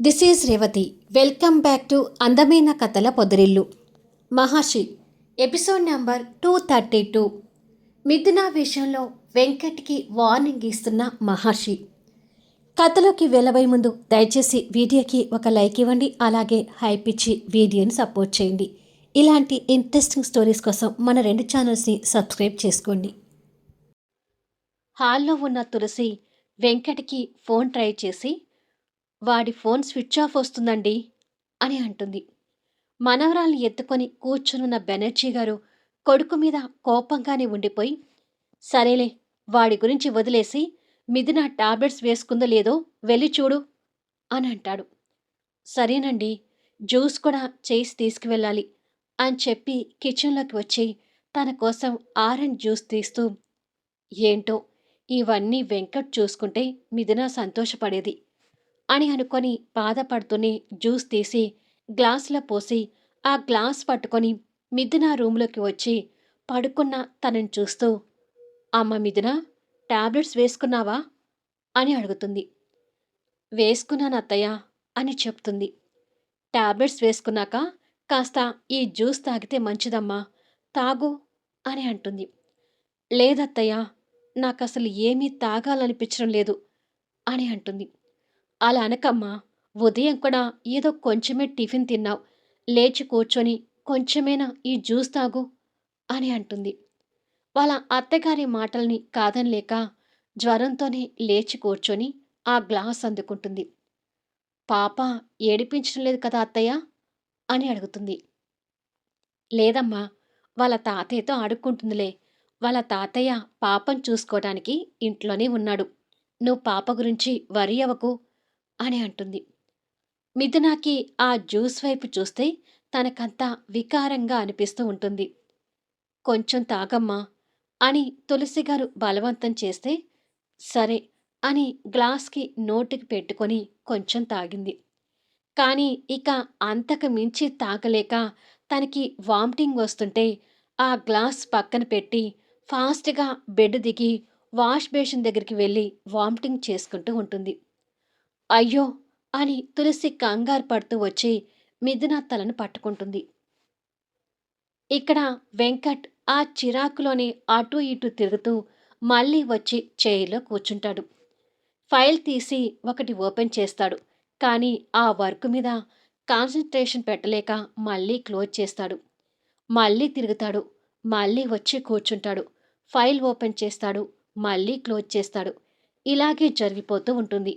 This is Revathi. Welcome back to అందమైన కథల పొదరిల్లు. Maharshi episode number two thirty two. Mithuna విషయంలో వెంకట్కి warning ఇస్తున్న మహర్షి. కథలోకి వెళ్ళబోయే ముందు దయచేసి వీడియోకి ఒక లైక్ ఇవ్వండి అలాగే హైప్ ఇచ్చి వీడియోని సపోర్ట్ చేయండి. ఇలాంటి ఇంట్రెస్టింగ్ స్టోరీస్ కోసం మన రెండు ఛానల్స్ని సబ్స్క్రైబ్ చేసుకోండి. హాల్లో ఉన్న తులసి వెంకట్కి ఫోన్ ట్రై చేసి వాడి ఫోన్ స్విచ్ ఆఫ్ వస్తుందండి అని అంటుంది. మనవరాల్ని ఎత్తుకొని కూర్చునున్న బెనర్జీ గారు కొడుకు మీద కోపంగానే ఉండిపోయి సరేలే వాడి గురించి వదిలేసి మిథున టాబ్లెట్స్ వేసుకుందో లేదో వెళ్ళి చూడు అని అంటాడు. సరేనండి జ్యూస్ కూడా చేసి తీసుకువెళ్ళాలి అని చెప్పి కిచెన్లోకి వచ్చి తన కోసం ఆరెంజ్ జ్యూస్ తీస్తూ ఏంటో ఇవన్నీ వెంకట్ చూసుకుంటే మిథున సంతోషపడేది. అని అనుకొని బాధపడుతూనే జ్యూస్ తీసి గ్లాసులో పోసి ఆ గ్లాస్ పట్టుకొని మిథున రూమ్లోకి వచ్చి పడుకున్న తనని చూస్తూ అమ్మ మిథున టాబ్లెట్స్ వేసుకున్నావా? అని అడుగుతుంది. వేసుకున్నాను అత్తయ్య అని చెప్తుంది. టాబ్లెట్స్ వేసుకున్నాక కాస్త ఈ జ్యూస్ తాగితే మంచిదమ్మా తాగు అని అంటుంది. లేదత్తయ్య నాకు అసలు ఏమీ తాగాలనిపించడం లేదు అని అంటుంది. అలా అనకమ్మా ఉదయం కూడా ఏదో కొంచెమే టిఫిన్ తిన్నావు. లేచి కూర్చొని కొంచెమేనా ఈ జ్యూస్ తాగు అని అంటుంది. వాళ్ళ అత్తగారి మాటల్ని కాదనలేక జ్వరంతోనే లేచి కూర్చొని ఆ గ్లాస్ అందుకుంటుంది. పాప ఏడిపించడం లేదు కదా అత్తయ్య? అని అడుగుతుంది. లేదమ్మా వాళ్ళ తాతయ్యతో ఆడుకుంటుందిలే. వాళ్ళ తాతయ్య పాపం చూసుకోవడానికి ఇంట్లోనే ఉన్నాడు. నువ్వు పాప గురించి వరి అవ్వకు. అని అంటుంది. మిథునాకి ఆ జ్యూస్ వైపు చూస్తే తనకంతా వికారంగా అనిపిస్తూ ఉంటుంది. కొంచెం తాగమ్మా అని తులసి గారు బలవంతం చేస్తే సరే అని గ్లాస్కి నోటికి పెట్టుకొని కొంచెం తాగింది. కానీ ఇక అంతకు మించి తాగలేక తనకి వామిటింగ్ వస్తుంటే ఆ గ్లాస్ పక్కన పెట్టి ఫాస్ట్గా బెడ్ దిగి వాష్ బేసిన్ దగ్గరికి వెళ్ళి వామిటింగ్ చేసుకుంటూ ఉంటుంది. అయ్యో అని తులసి కంగారు పడుతూ వచ్చి మిథున తలను పట్టుకుంటుంది. ఇక్కడ వెంకట్ ఆ చిరాకులోనే అటు ఇటు తిరుగుతూ మళ్ళీ వచ్చి చైర్లో కూర్చుంటాడు. ఫైల్ తీసి ఒకటి ఓపెన్ చేస్తాడు. కానీ ఆ వర్క్ మీద కాన్సన్ట్రేషన్ పెట్టలేక మళ్ళీ క్లోజ్ చేస్తాడు. మళ్ళీ తిరుగుతాడు. మళ్ళీ వచ్చి కూర్చుంటాడు. ఫైల్ ఓపెన్ చేస్తాడు. మళ్ళీ క్లోజ్ చేస్తాడు. ఇలాగే జరిగిపోతూ ఉంటుంది.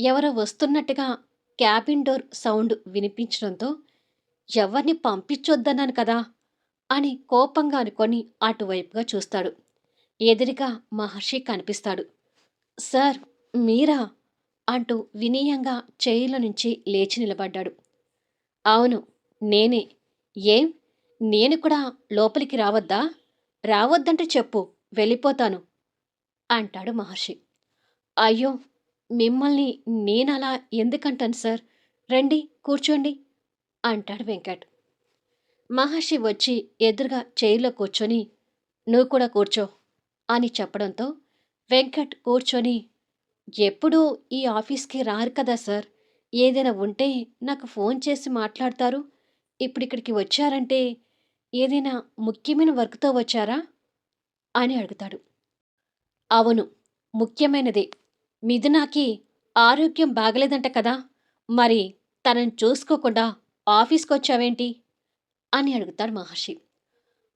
ఎవరో వస్తున్నట్టుగా క్యాబిన్ డోర్ సౌండ్ వినిపించడంతో ఎవరిని పంపించొద్దన్నాను కదా అని కోపంగా అనుకొని అటువైపుగా చూస్తాడు. ఎదురుగా మహర్షి కనిపిస్తాడు. సార్ మీరా? అంటూ వినీయంగా చైర్ల నుంచి లేచి నిలబడ్డాడు. అవును నేనే. ఏం? నేను కూడా లోపలికి రావద్దా? రావద్దంటే చెప్పు వెళ్ళిపోతాను. అంటాడు మహర్షి. అయ్యో మిమ్మల్ని నేనలా ఎందుకంటాను సార్? రండి కూర్చోండి అంటాడు వెంకట్. మహర్షి వచ్చి ఎదురుగా చైర్లో కూర్చొని నువ్వు కూడా కూర్చో అని చెప్పడంతో వెంకట్ కూర్చొని ఎప్పుడూ ఈ ఆఫీస్కి రారు కదా సార్? ఏదైనా ఉంటే నాకు ఫోన్ చేసి మాట్లాడతారు. ఇప్పుడు ఇక్కడికి వచ్చారంటే ఏదైనా ముఖ్యమైన వర్క్తో వచ్చారా? అని అడుగుతాడు. అవును ముఖ్యమైనదే. మిథునాకి ఆరోగ్యం బాగలేదంట కదా. మరి తనని చూసుకోకుండా ఆఫీస్కి వచ్చావేంటి అని అడుగుతాడు మహర్షి.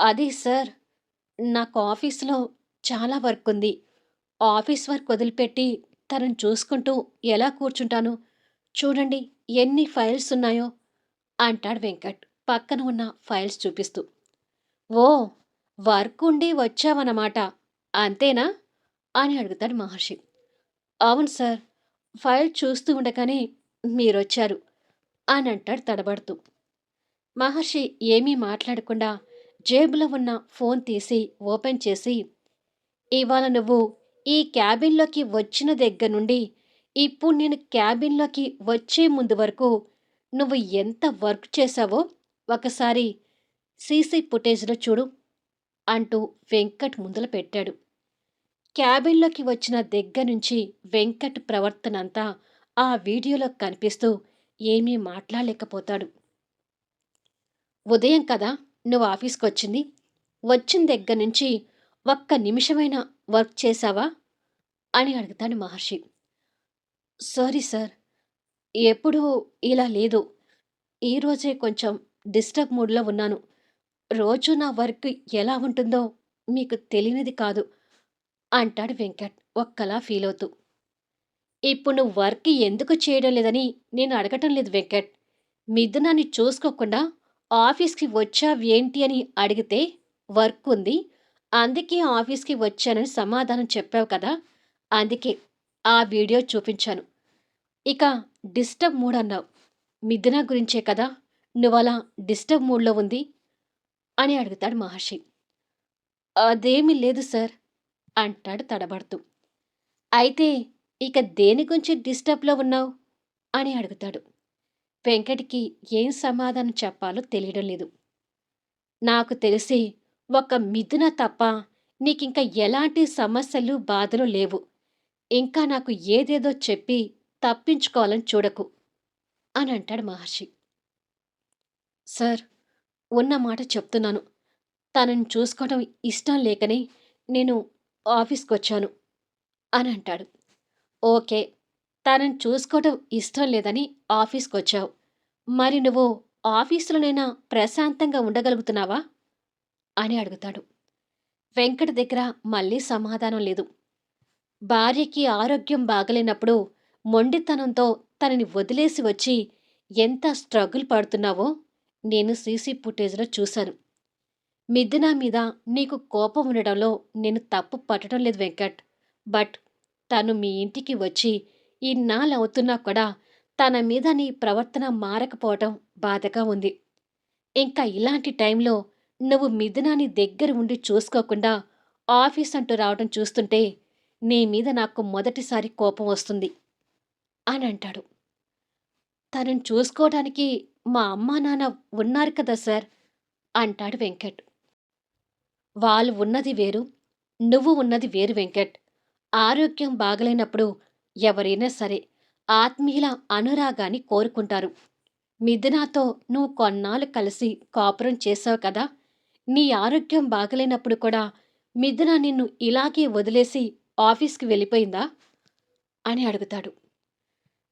అది సార్ నాకు ఆఫీస్లో చాలా వర్క్ ఉంది ఆఫీస్ వర్క్ వదిలిపెట్టి తనని చూసుకుంటూ ఎలా కూర్చుంటాను? చూడండి ఎన్ని ఫైల్స్ ఉన్నాయో అంటాడు వెంకట్ పక్కన ఉన్న ఫైల్స్ చూపిస్తూ. ఓ వర్క్ ఉండి వచ్చావన్నమాట. అంతేనా? అని అడుగుతాడు మహర్షి. అవును సార్ ఫైల్ చూస్తూ ఉండగానే మీరొచ్చారు అని అంటాడు తడబడుతూ. మహర్షి ఏమీ మాట్లాడకుండా జేబులో ఉన్న ఫోన్ తీసి ఓపెన్ చేసి ఇవాళ నువ్వు ఈ క్యాబిన్లోకి వచ్చిన దగ్గర నుండి ఇప్పుడు నేను క్యాబిన్లోకి వచ్చే ముందు వరకు నువ్వు ఎంత వర్క్ చేశావో ఒకసారి సీసీ ఫుటేజ్లో చూడు అంటూ వెంకట్ ముందల పెట్టాడు. క్యాబిన్లోకి వచ్చిన దగ్గర నుంచి వెంకట్ ప్రవర్తన అంతా ఆ వీడియోలో కనిపిస్తూ ఏమీ మాట్లాడలేకపోతాడు. ఉదయం కదా నువ్వు ఆఫీస్కి వచ్చింది వచ్చిన దగ్గర నుంచి ఒక్క నిమిషమైనా వర్క్ చేశావా? అని అడుగుతాడు మహర్షి. సారీ సార్ ఎప్పుడూ ఇలా లేదు. ఈరోజే కొంచెం డిస్టర్బ్ మూడ్లో ఉన్నాను. రోజు నా వర్క్ ఎలా ఉంటుందో మీకు తెలియనిది కాదు. అంటాడు వెంకట్. ఒక్కలా ఫీల్ అవుతూ ఇప్పుడు నువ్వు వర్క్ ఎందుకు చేయడం లేదని నేను అడగటం లేదు వెంకట్. మిథునాన్ని చూసుకోకుండా ఆఫీస్కి వచ్చావేంటి అని అడిగితే వర్క్ ఉంది. అందుకే ఆఫీస్కి వచ్చానని సమాధానం చెప్పావు కదా. అందుకే ఆ వీడియో చూపించాను. ఇక డిస్టర్బ్ మూడ్ అన్నావు. మిథున గురించే కదా. నువ్వలా డిస్టర్బ్ మూడ్లో ఉంది అని అడుగుతాడు మహర్షి. అదేమీ లేదు సార్. అంటాడు తడబడుతూ. అయితే ఇక దేని గురించి డిస్టర్బ్లో ఉన్నావు? అని అడుగుతాడు. వెంకటికి ఏం సమాధానం చెప్పాలో తెలియడం లేదు. నాకు తెలిసి ఒక మిథున తప్ప నీకింక ఎలాంటి సమస్యలు బాధలు లేవు. ఇంకా నాకు ఏదేదో చెప్పి తప్పించుకోవాలని చూడకు అని అంటాడు మహర్షి. సార్ ఉన్న మాట చెప్తున్నాను. తనని చూసుకోవడం ఇష్టం లేకనే నేను ఆఫీస్కి వచ్చాను అని అంటాడు ఓకే తనని చూసుకోవడం ఇష్టం లేదని ఆఫీస్కి వచ్చావు మరి నువ్వు ఆఫీసులోనైనా ప్రశాంతంగా ఉండగలుగుతున్నావా? అని అడుగుతాడు. వెంకట దగ్గర మళ్ళీ సమాధానం లేదు. భార్యకి ఆరోగ్యం బాగలేనప్పుడు మొండితనంతో తనని వదిలేసి వచ్చి ఎంత స్ట్రగుల్ పడుతున్నావో నేను సీసీ ఫుటేజ్లో చూశాను. మిథున మీద నీకు కోపం ఉండడంలో నేను తప్పు పట్టడం లేదు వెంకట్. బట్ తను మీ ఇంటికి వచ్చి ఇన్నాళ్ళు అవుతున్నా కూడా తన మీద నీ ప్రవర్తన మారకపోవటం బాధగా ఉంది. ఇంకా ఇలాంటి టైంలో నువ్వు మిథునాని దగ్గర ఉండి చూసుకోకుండా ఆఫీస్ అంటూ రావడం చూస్తుంటే నీ మీద నాకు మొదటిసారి కోపం వస్తుంది అని అంటాడు. తనని చూసుకోవడానికి మా అమ్మా నాన్న ఉన్నారు కదా సార్ అంటాడు వెంకట్. వాళ్ళు ఉన్నది వేరు నువ్వు ఉన్నది వేరు వెంకట్. ఆరోగ్యం బాగలేనప్పుడు ఎవరైనా సరే ఆత్మీయుల అనురాగాన్ని కోరుకుంటారు. మిథునాతో నువ్వు కొన్నాళ్ళు కలిసి కాపురం చేసావు కదా నీ ఆరోగ్యం బాగలేనప్పుడు కూడా మిథున నిన్ను ఇలాగే వదిలేసి ఆఫీస్కి వెళ్ళిపోయిందా? అని అడుగుతాడు.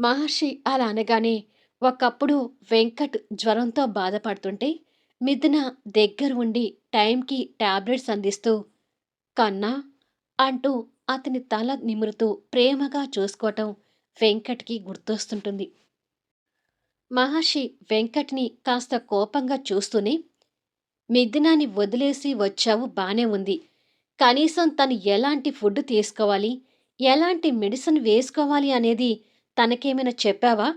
మహర్షి అలా అనగానే ఒకప్పుడు వెంకట్ జ్వరంతో బాధపడుతుంటే మిథున దగ్గర ఉండి టైంకి టాబ్లెట్స్ అందిస్తూ కన్నా అంటూ అతని తల నిమురుతూ ప్రేమగా చూసుకోవటం వెంకట్కి గుర్తొస్తుంటుంది. మహర్షి వెంకట్ని కాస్త కోపంగా చూస్తూనే మిథునాన్ని వదిలేసి వచ్చావు బానే ఉంది. కనీసం తను ఎలాంటి ఫుడ్ తీసుకోవాలి? ఎలాంటి మెడిసిన్ వేసుకోవాలి అనేది తనకేమైనా చెప్పావా?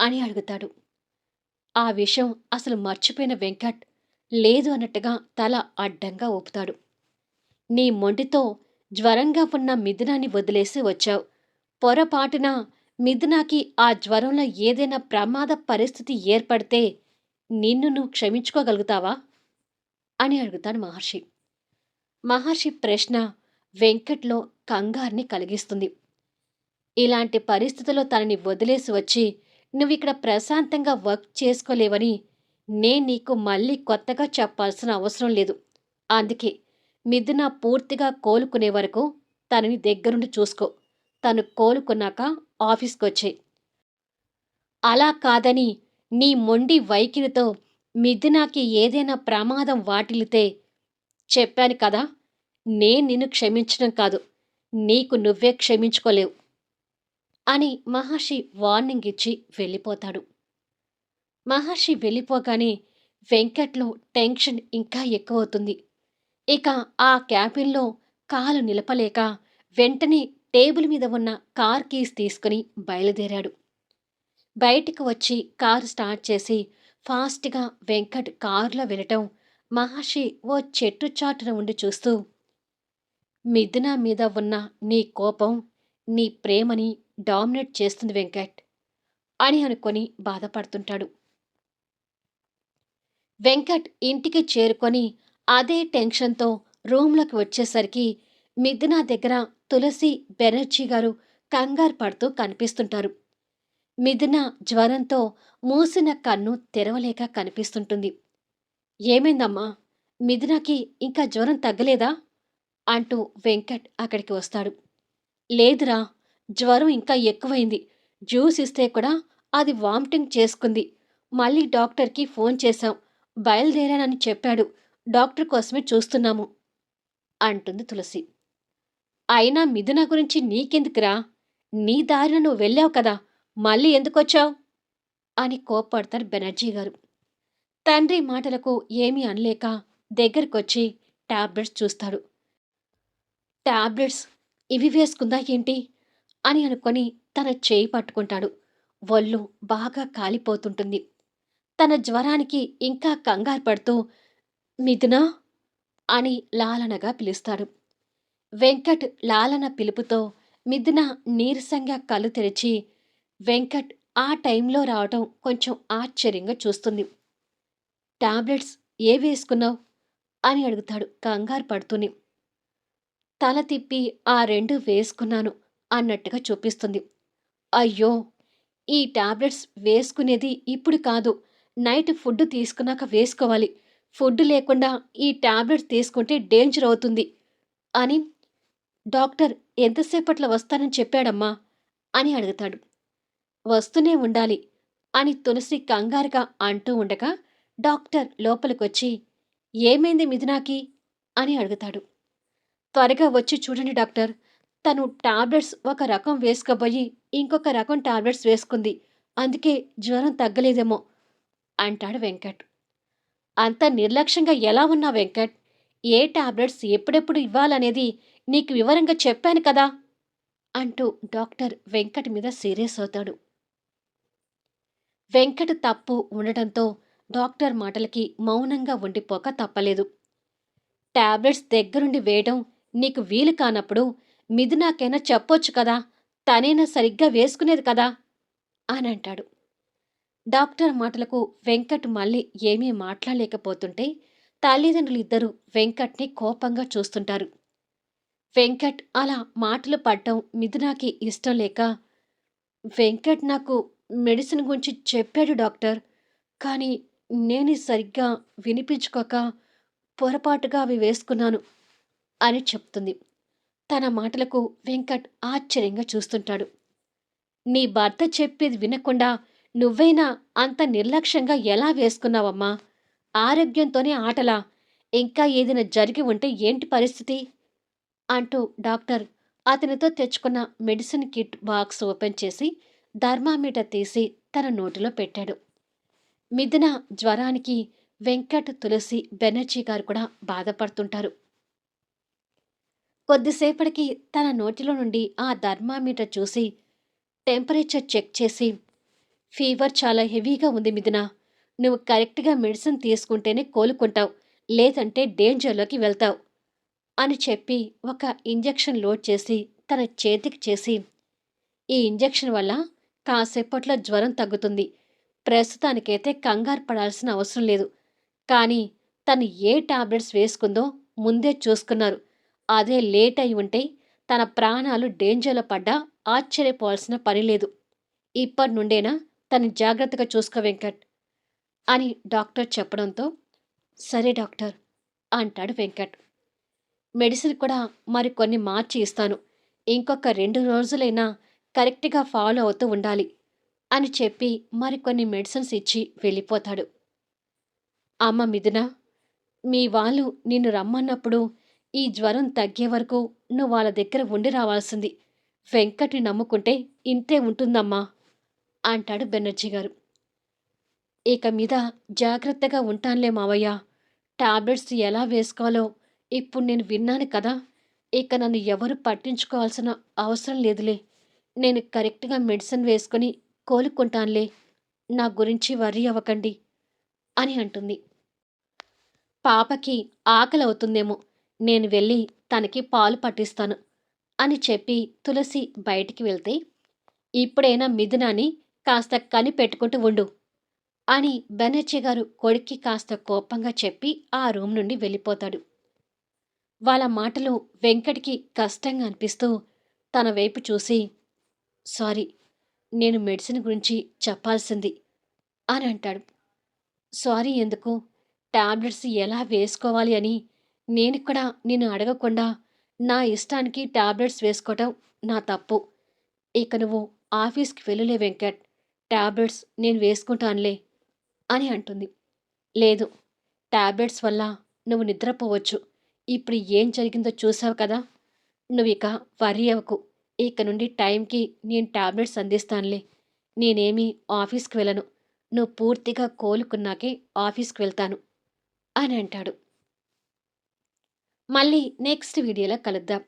అని అడుగుతాడు. ఆ విషయం అసలు మర్చిపోయిన వెంకట్ లేదు అన్నట్టుగా తల అడ్డంగా ఊపుతాడు. నీ మొండితో జ్వరంగా ఉన్న మిథునాన్ని వదిలేసి వచ్చావు. పొరపాటున మిథునాకి ఆ జ్వరంలో ఏదైనా ప్రమాద పరిస్థితి ఏర్పడితే నిన్ను నువ్వు క్షమించుకోగలుగుతావా? అని అడుగుతాడు మహర్షి. మహర్షి ప్రశ్న వెంకట్లో కంగారిని కలిగిస్తుంది. ఇలాంటి పరిస్థితుల్లో తనని వదిలేసి వచ్చి నువ్వు ఇక్కడ ప్రశాంతంగా వర్క్ చేసుకోలేవని నేను నీకు మళ్ళీ కొత్తగా చెప్పాల్సిన అవసరం లేదు. అందుకే మిథున పూర్తిగా కోలుకునే వరకు తనని దగ్గరుండి చూసుకో. తను కోలుకున్నాక ఆఫీస్కి వచ్చే అలా కాదని నీ మొండి వైఖరితో మిథునాకి ఏదైనా ప్రమాదం వాటిల్లితే చెప్పాను కదా నేను నిన్ను క్షమించడం కాదు నీకు నువ్వే క్షమించుకోలేవు అని మహర్షి వార్నింగ్ ఇచ్చి వెళ్ళిపోతాడు. మహర్షి వెళ్ళిపోగానే వెంకట్లో టెన్షన్ ఇంకా ఎక్కువవుతుంది. ఇక ఆ క్యాబిన్లో కాలు నిలపలేక వెంటనే టేబుల్ మీద ఉన్న కార్ కీస్ తీసుకుని బయలుదేరాడు. బయటికి వచ్చి కారు స్టార్ట్ చేసి ఫాస్ట్గా వెంకట్ కారులో వెళ్ళటం మహర్షి ఓ చెట్టు చాటున ఉండి చూస్తూ మిథున మీద ఉన్న నీ కోపం నీ ప్రేమని డామినేట్ చేస్తుంది వెంకట్ అని అనుకొని బాధపడుతుంటాడు. వెంకట్ ఇంటికి చేరుకొని అదే టెన్షన్తో రూమ్లోకి వచ్చేసరికి మిథునా దగ్గర తులసి బెనర్జీ గారు కంగారు పడుతూ కనిపిస్తుంటారు. మిథున జ్వరంతో మూసిన కన్ను తెరవలేక కనిపిస్తుంటుంది. ఏమైందమ్మా? మిథునాకి ఇంకా జ్వరం తగ్గలేదా? అంటూ వెంకట్ అక్కడికి వస్తాడు. లేదురా జ్వరం ఇంకా ఎక్కువైంది. జ్యూస్ ఇస్తే కూడా అది వామిటింగ్ చేసుకుంది. మళ్ళీ డాక్టర్కి ఫోన్ చేశాం. బయలుదేరానని చెప్పాడు. డాక్టర్ కోసమే చూస్తున్నాము అంటుంది తులసి. అయినా మిథున గురించి నీకెందుకురా? నీ దారిన నువ్వు వెళ్ళావు కదా మళ్ళీ ఎందుకొచ్చావు? అని కోప్పడతారు బెనర్జీ గారు. తండ్రి మాటలకు ఏమీ అనలేక దగ్గరకొచ్చి టాబ్లెట్స్ చూస్తాడు. టాబ్లెట్స్ ఇవి వేసుకుందా ఏంటి? అని అనుకొని తన చేయి పట్టుకుంటాడు. ఒళ్ళు బాగా కాలిపోతుంటుంది. తన జ్వరానికి ఇంకా కంగారు పడుతూ మిథునా అని లాలనగా పిలుస్తాడు. వెంకట్ లాలన పిలుపుతో మిథున నీరసంగా కళ్ళు తెరిచి వెంకట్ ఆ టైంలో రావటం కొంచెం ఆశ్చర్యంగా చూస్తుంది. టాబ్లెట్స్ ఏ వేసుకున్నావు? అని అడుగుతాడు కంగారు పడుతూనే. తల తిప్పి ఆ రెండు వేసుకున్నాను అన్నట్టుగా చూపిస్తుంది. అయ్యో! ఈ టాబ్లెట్స్ వేసుకునేది ఇప్పుడు కాదు. నైట్ ఫుడ్ తీసుకున్నాక వేసుకోవాలి. ఫుడ్ లేకుండా ఈ టాబ్లెట్స్ తీసుకుంటే డేంజర్ అవుతుంది అని డాక్టర్ ఎంతసేపట్లో వస్తానని చెప్పాడమ్మా అని అడుగుతాడు. వస్తూనే ఉండాలి అని తులసి కంగారుగా అంటూ ఉండగా డాక్టర్ లోపలికొచ్చి ఏమైంది మిథునాకి? అని అడుగుతాడు. త్వరగా వచ్చి చూడండి డాక్టర్. తను టాబ్లెట్స్ ఒక రకం వేసుకోబోయి ఇంకొక రకం టాబ్లెట్స్ వేసుకుంది. అందుకే జ్వరం తగ్గలేదేమో అంటాడు వెంకట్. అంత నిర్లక్ష్యంగా ఎలా ఉన్నా వెంకట్? ఏ టాబ్లెట్స్ ఎప్పుడెప్పుడు ఇవ్వాలనేది నీకు వివరంగా చెప్పాను కదా? అంటూ డాక్టర్ వెంకట్ మీద సీరియస్ అవుతాడు. వెంకట్ తప్పు ఉండటంతో డాక్టర్ మాటలకి మౌనంగా ఉండిపోక తప్పలేదు. టాబ్లెట్స్ దగ్గరుండి వేయడం నీకు వీలు కానప్పుడు మిథునాకైనా చెప్పొచ్చు కదా? తనైనా సరిగ్గా వేసుకునేది కదా? అని అంటాడు. డాక్టర్ మాటలకు వెంకట్ మళ్ళీ ఏమీ మాట్లాడలేకపోతుంటే తల్లిదండ్రులిద్దరూ వెంకట్ని కోపంగా చూస్తుంటారు. వెంకట్ అలా మాటలు పడ్డం మిథునాకి ఇష్టం లేక వెంకట్ నాకు మెడిసిన్ గురించి చెప్పాడు డాక్టర్ కానీ నేను సరిగ్గా వినిపించుకోక పొరపాటుగా అవి వేసుకున్నాను అని చెప్తుంది. తన మాటలకు వెంకట్ ఆశ్చర్యంగా చూస్తుంటాడు. నీ భర్త చెప్పేది వినకుండా నువ్వైనా అంత నిర్లక్ష్యంగా ఎలా వేసుకున్నావమ్మా? ఆరోగ్యంతోనే ఆటలా. ఇంకా ఏదైనా జరిగి ఉంటే ఏంటి పరిస్థితి? అంటూ డాక్టర్ అతనితో తెచ్చుకున్న మెడిసిన్ కిట్ బాక్స్ ఓపెన్ చేసి థర్మామీటర్ తీసి తన నోటిలో పెట్టాడు. మిథున జ్వరానికి వెంకట్ తులసి బెనర్జీ గారు కూడా బాధపడుతుంటారు. కొద్దిసేపటికి తన నోటిలో నుండి ఆ థర్మామీటర్ చూసి టెంపరేచర్ చెక్ చేసి ఫీవర్ చాలా హెవీగా ఉంది మిథున. నువ్వు కరెక్ట్గా మెడిసిన్ తీసుకుంటేనే కోలుకుంటావు. లేదంటే డేంజర్లోకి వెళ్తావు. అని చెప్పి ఒక ఇంజెక్షన్ లోడ్ చేసి తన చేతికి చేసి ఈ ఇంజెక్షన్ వల్ల కాసేపట్లో జ్వరం తగ్గుతుంది. ప్రస్తుతానికైతే కంగారు పడాల్సిన అవసరం లేదు. కానీ తను ఏ టాబ్లెట్స్ వేసుకుందో ముందే చూసుకున్నారు. అదే లేట్ అయి ఉంటే తన ప్రాణాలు డేంజర్లో పడ్డా ఆశ్చర్యపోవాల్సిన పని లేదు. ఇప్పటి నుండేనా తను జాగ్రత్తగా చూసుకో వెంకట్ అని డాక్టర్ చెప్పడంతో సరే డాక్టర్ అంటాడు వెంకట్. మెడిసిన్ కూడా మరి కొన్ని మార్చి ఇస్తాను. ఇంకొక రెండు రోజులైనా కరెక్ట్గా ఫాలో అవుతూ ఉండాలి అని చెప్పి మరికొన్ని మెడిసిన్స్ ఇచ్చి వెళ్ళిపోతాడు. అమ్మ మిథున మీ వాళ్ళు నిన్ను రమ్మన్నప్పుడు ఈ జ్వరం తగ్గే వరకు నువ్వు వాళ్ళ దగ్గర ఉండి రావాల్సింది. వెంకట్ని నమ్ముకుంటే ఇంతే ఉంటుందమ్మా. అంటాడు బెనర్జీ గారు. ఇక మీద జాగ్రత్తగా ఉంటానులే మావయ్య. టాబ్లెట్స్ ఎలా వేసుకోవాలో ఇప్పుడు నేను విన్నాను కదా. ఇక నన్ను ఎవరు పట్టించుకోవాల్సిన అవసరం లేదులే. నేను కరెక్ట్గా మెడిసిన్ వేసుకొని కోలుకుంటానులే. నా గురించి వర్రీ అవ్వకండి అని అంటుంది. పాపకి ఆకలి అవుతుందేమో. నేను వెళ్ళి తనకి పాలు పట్టిస్తాను అని చెప్పి తులసి బయటికి వెళ్తే ఇప్పుడైనా మిథునాని కాస్త కనిపెట్టుకుంటూ ఉండు అని బెనర్జీ గారు కొడుక్కి కాస్త కోపంగా చెప్పి ఆ రూమ్ నుండి వెళ్ళిపోతాడు. వాళ్ళ మాటలు వెంకట్కి కష్టంగా అనిపిస్తూ తన వైపు చూసి సారీ నేను మెడిసిన్ గురించి చెప్పాల్సింది అని అంటాడు. సారీ ఎందుకు? టాబ్లెట్స్ ఎలా వేసుకోవాలి అని నేను కూడా నేను అడగకుండా నా ఇష్టానికి టాబ్లెట్స్ వేసుకోవటం నా తప్పు. ఇక నువ్వు ఆఫీస్కి వెళ్ళలే వెంకట్. ట్యాబ్లెట్స్ నేను వేసుకుంటానులే అని అంటుంది. లేదు టాబ్లెట్స్ వల్ల నువ్వు నిద్రపోవచ్చు. ఇప్పుడు ఏం జరిగిందో చూసావు కదా? నువ్వు ఇక వరి అవ్వకు. ఇక నుండి టైంకి నేను ట్యాబ్లెట్స్ అందిస్తానులే. నేనేమి ఆఫీస్కి వెళ్ళను. నువ్వు పూర్తిగా కోలుకున్నాకే ఆఫీస్కి వెళ్తాను అని అంటాడు. మళ్ళీ నెక్స్ట్ వీడియోలో కలుద్దాం.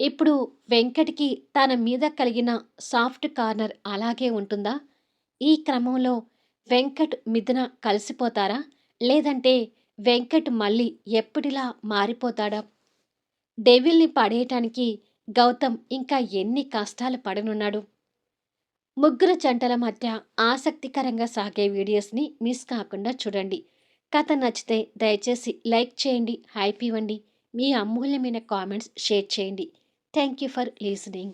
ఇప్పుడు వెంకట్కి తన మీద కలిగిన సాఫ్ట్ కార్నర్ అలాగే ఉంటుందా? ఈ క్రమంలో వెంకట్ మిథున కలిసిపోతారా? లేదంటే వెంకట్ మళ్ళీ ఎప్పటిలా మారిపోతాడా? డెవిల్ని పడేయటానికి గౌతమ్ ఇంకా ఎన్ని కష్టాలు పడనున్నాడు? ముగ్గురు జంటల మధ్య ఆసక్తికరంగా సాగే వీడియోస్ని మిస్ కాకుండా చూడండి. కథ నచ్చితే దయచేసి లైక్ చేయండి హైప్ ఇవ్వండి. మీ అమూల్యమైన కామెంట్స్ షేర్ చేయండి. Thank you for listening.